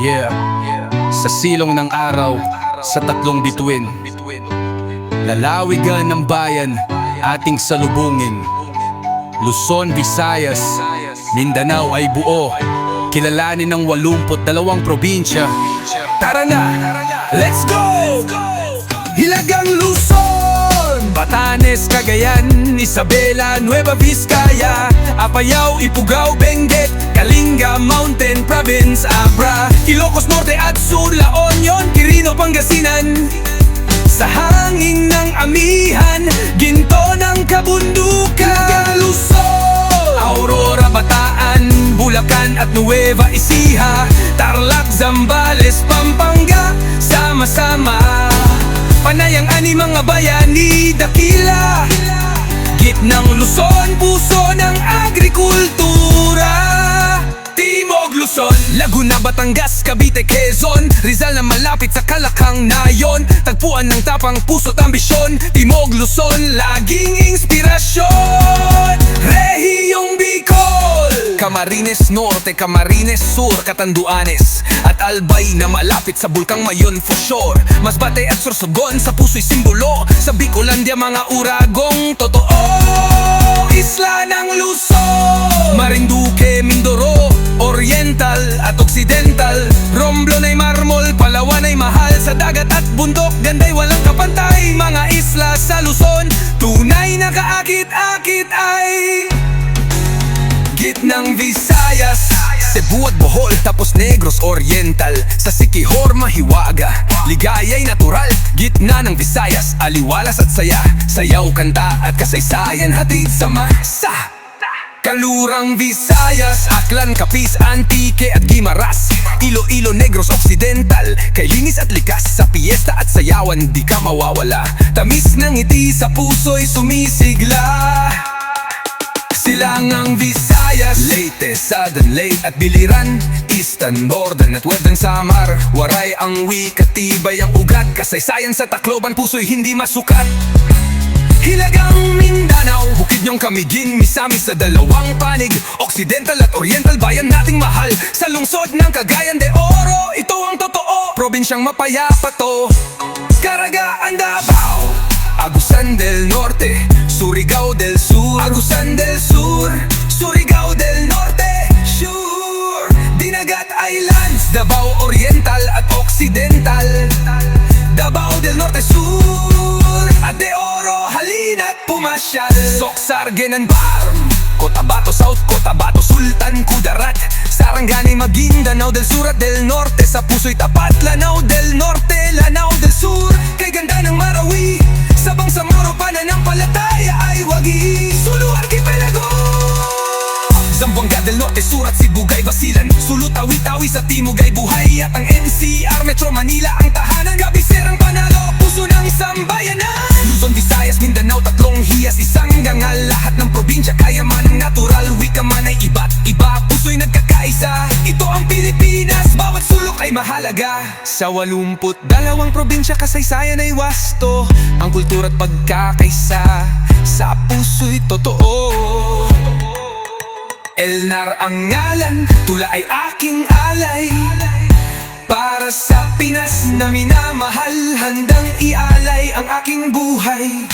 Yeah, sa silong ng araw, sa tatlong bituin. Lalawigan ng bayan, ating salubungin. Luzon, Visayas, Mindanao ay buo. Kilalanin ng walumpot dalawang probinsya. Tara na, let's go! Hilagang Luzon! Batanes, Cagayan, Isabela, Nueva Vizcaya Apayao, Ifugao, Benguet, Kalinga, Mountain Province, Abra. Ilocos Norte at Sur, La Union, Quirino, Pangasinan. Sa hangin ng amihan, ginto ng kabundukan. Luzon! Aurora, Bataan, Bulacan at Nueva Ecija. Tarlac, Zambales, Pampanga, sama-sama. Panay ang ani mga bayani, dakila. Gitnang Luzon, puso ng agrikultura Batangas, Cavite, Quezon. Rizal na malapit sa Kalakang Nayon. Tagpuan ng tapang puso't ambisyon. Timog Luzon, laging inspirasyon. Rehiyong Bicol! Camarines Norte, Camarines Sur, Catanduanes At Albay na malapit sa Bulkang Mayon for sure. Masbate at Sorsogon sa puso'y simbolo. Sa Bicolandia mga uragong totoo. Isla ng Luzon! Marinduque, Sa dagat at bundok, ganday walang kapantay. Mga isla sa Luzon, tunay na kaakit-akit ay Gitnang Visayas. Cebu at Bohol tapos Negros Oriental. Sa Sikihor mahiwaga Ligaya'y natural. Gitna ng Visayas Aliwalas at saya. Sayaw, kanta at kasaysayan Hatid sa masa Kalurang Visayas, Aklan, Capiz, Antique at Gimaras Iloilo, Negros, Occidental. Kay linis at likas sa piyesta at sayawan Di ka mawawala. Tamis ng ngiti sa puso'y sumisigla. Silangang Visayas. Leyte, Southern, Leyte at Biliran. Eastern, Northern at Western Samar. Waray ang wika, tibay ang ugat. Kasaysayan sa Tacloban, puso'y hindi masukat. Hilagang Mindanao Bukid niyong kamigin, misamis sa dalawang panig. Occidental at Oriental, bayan nating mahal. Sa lungsod ng Cagayan de Oro Ito ang totoo, probinsyang mapayapa to. Caragaan, Davao. Agusan del Norte, Surigao del Sur. Agusan del Sur, Surigao del Norte Sure, Dinagat Islands Davao Oriental at Occidental. Davao del Norte Sur pumasyal Soksar, Genanbar Cotabato South, Cotabato Sultan, Kudarat. Sarangani, Maguindanao del Sur at del Norte. Sa puso'y tapat, Lanao del Norte, Lanao del Sur. Kay ganda ng Marawi Sabang sa Moro, pananampalataya ay wagi. Sulu Archipelago. Zamboanga del Norte, Surat, Sibugay, Basilan. Sulu, Tawi-Tawi sa Timog ay buhay. At ang NCR, Metro Manila ang tahanan. Gabiserang panalo, puso ng sambayanan mahalaga. Sa walumput, dalawang probinsya Kasaysayan ay wasto. Ang kultura at pagkakaisa Sa puso'y totoo. Elnar ang ngalan, tula ay aking alay. Para sa Pinas na minamahal Handang ialay ang aking buhay